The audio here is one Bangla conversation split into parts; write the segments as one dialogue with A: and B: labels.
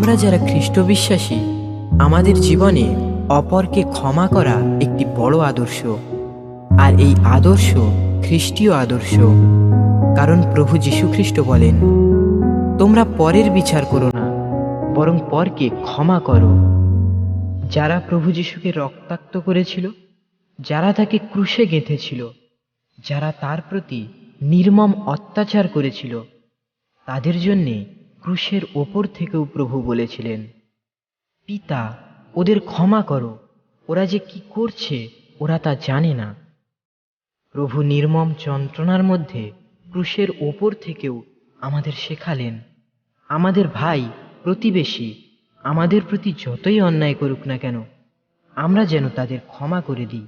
A: আমরা যারা খ্রিস্ট বিশ্বাসী আমাদের জীবনে অপরকে ক্ষমা করা একটি বড় আদর্শ। আর এই আদর্শ খ্রিস্টীয় আদর্শ। কারণ প্রভু যীশুখ্রিস্ট বলেন, তোমরা পরের বিচার করো না, বরং পরকে ক্ষমা করো। যারা প্রভু যিশুকে রক্তাক্ত করেছিল, যারা তাকে ক্রুশে গেঁথেছিল, যারা তার প্রতি নির্মম অত্যাচার করেছিল, তাদের জন্যে ক্রুশের ওপর থেকেও প্রভু বলেছিলেন, পিতা, ওদের ক্ষমা করো। ওরা যে কি করছে, ওরা তা জানে না। প্রভু নির্মম যন্ত্রণার মধ্যে ক্রুশের ওপর থেকেও আমাদের শেখালেন, আমাদের ভাই প্রতিবেশী, আমাদের প্রতি যতই অন্যায় করুক না কেন, আমরা যেন তাদের ক্ষমা করে দিই।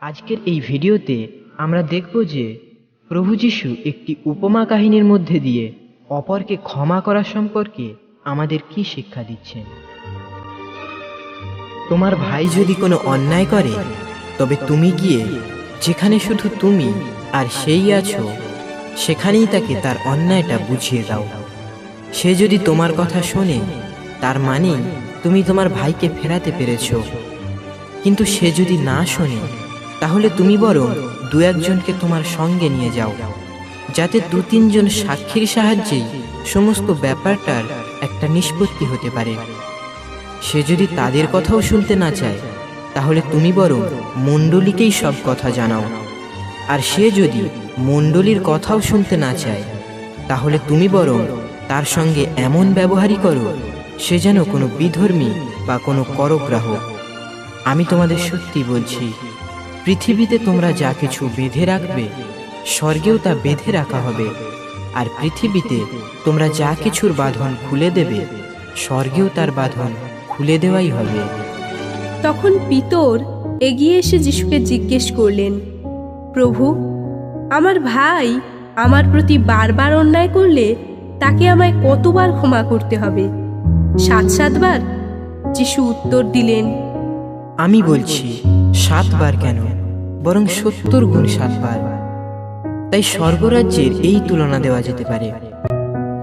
A: আজকের এই ভিডিওতে আমরা দেখব যে প্রভু যিশু একটি উপমা কাহিনীর মধ্যে দিয়ে অপরকে ক্ষমা করা সম্পর্কে আমাদের কি শিক্ষা দিচ্ছেন? তোমার ভাই যদি কোনো অন্যায় করে, তবে তুমি গিয়ে যেখানে শুধু তুমি আর সেই আছো, সেখানেই তাকে তার অন্যায়টা বুঝিয়ে দাও। সে যদি তোমার কথা শোনে, তার মানে তুমি তোমার ভাইকে ফেরাতে পেরেছ। কিন্তু সে যদি না শোনে, তাহলে তুমি বরং দু একজনকে তোমার সঙ্গে নিয়ে যাও। যাতে দু তিনজন সাক্ষীর সাহায্যেই সমস্ত ব্যাপারটার একটা নিষ্পত্তি হতে পারে। সে যদি তাদের কথাও শুনতে না চায়, তাহলে তুমি বরং মণ্ডলীকেই সব কথা জানাও। আর সে যদি মণ্ডলীর কথাও শুনতে না চায়, তাহলে তুমি বরং তার সঙ্গে এমন ব্যবহারই করো, সে যেন কোনো বিধর্মী বা কোনো করগ্রাহক। আমি তোমাদের সত্যি বলছি, পৃথিবীতে তোমরা যা কিছু বেঁধে রাখবে স্বর্গেও তা বেঁধে রাখা হবে। আর পৃথিবীতে তোমরা যা কিছুর বাঁধন খুলে দেবে স্বর্গেও তার বাঁধন খুলে দেওয়াই হবে।
B: তখন পিতর এগিয়ে এসে যিশুকে জিজ্ঞেস করলেন প্রভু আমার ভাই আমার প্রতি বারবার অন্যায় করলে তাকে আমায় কতবার ক্ষমা করতে হবে? সাত সাতবার যিশু উত্তর দিলেন
A: আমি বলছি সাতবার কেন? বরং সত্তর গুণ সাতবার তাই স্বর্গরাজ্যের এই তুলনা দেওয়া যেতে পারে।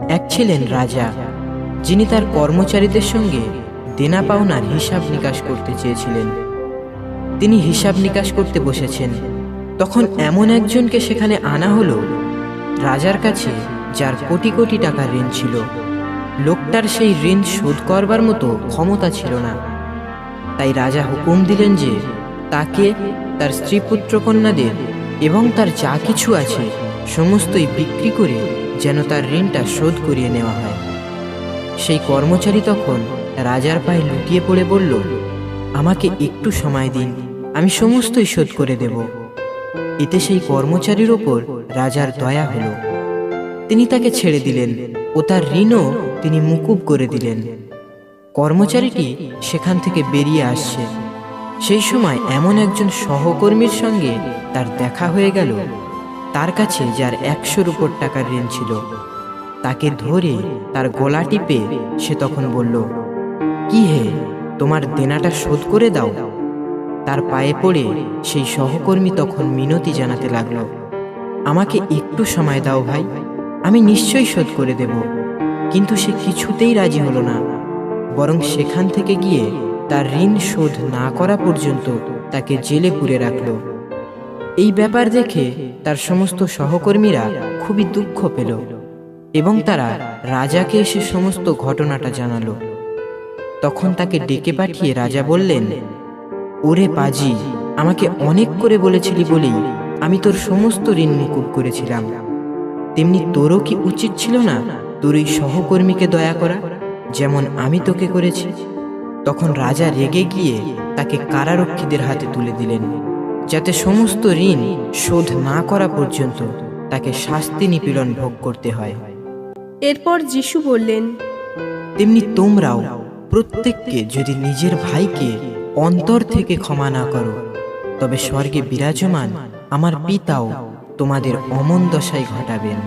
A: এক ছিলেন রাজা, যিনি তার কর্মচারীদের সঙ্গে দেনা পাওনার হিসাব নিকাশ করতে চেয়েছিলেন। তিনি হিসাব নিকাশ করতে বসেছেন। তখন এমন একজনকে সেখানে আনা হলো, রাজার কাছে যার কোটি কোটি টাকার ঋণ ছিল। লোকটার সেই ঋণ শোধ করবার মতো ক্ষমতা ছিল না। তাই রাজা হুকুম দিলেন যে তাকে তার স্ত্রী পুত্র কন্যাদের এবং তার যা কিছু আছে, সমস্তই বিক্রি করে যেন তার ঋণটা শোধ করিয়ে নেওয়া হয়। সেই কর্মচারী তখন রাজার পায়ে লুটিয়ে পড়ে বলল, আমাকে একটু সময় দিন, আমি সমস্তই শোধ করে দেব। এতে সেই কর্মচারীর ওপর রাজার দয়া হলো। তিনি তাকে ছেড়ে দিলেন ও তার ঋণও তিনি মুকুব করে দিলেন। কর্মচারীটি সেখান থেকে বেরিয়ে আসছে। সেই সময় এমন একজন সহকর্মীর সঙ্গে তার দেখা হয়ে গেল। তার কাছে যার একশোর উপর টাকার ঋণ ছিল। তাকে ধরে তার গলা টিপে সে তখন বলল, কি হে, তোমার দেনাটা শোধ করে দাও। তার পায়ে পড়ে সেই সহকর্মী তখন মিনতি জানাতে লাগল, আমাকে একটু সময় দাও ভাই, আমি নিশ্চয়ই শোধ করে দেব। কিন্তু সে কিছুতেই রাজি হলো না, বরং সেখান থেকে গিয়ে তার ঋণ শোধ না করা পর্যন্ত তাকে জেলে পুরে রাখল। এই ব্যাপার দেখে তার সমস্ত সহকর্মীরা খুবই দুঃখ পেল এবং তারা রাজাকে এসে সমস্ত ঘটনাটা জানালো। তখন তাকে ডেকে পাঠিয়ে রাজা বললেন, ওরে পাজি, আমাকে অনেক করে বলেছিলি বলেই আমি তোর সমস্ত ঋণ মুকুব করেছিলাম। তেমনি তোরও কি উচিত ছিল না তোর এই সহকর্মীকে দয়া করা, যেমন আমি তোকে করেছি? তখন রাজা রেগে গিয়ে তাকে কারারক্ষীদের হাতে তুলে দিলেন যাতে সমস্ত ঋণ শোধ না করা পর্যন্ত তাকে শাস্তি নিপীড়ন ভোগ করতে হয়।
B: এরপর যিশু বললেন
A: তেমনি তোমরাও প্রত্যেককে যদি নিজের ভাইকে অন্তর থেকে ক্ষমা না করো তবে স্বর্গে বিরাজমান আমার পিতাও তোমাদের অমন দশায় ঘটাবেন।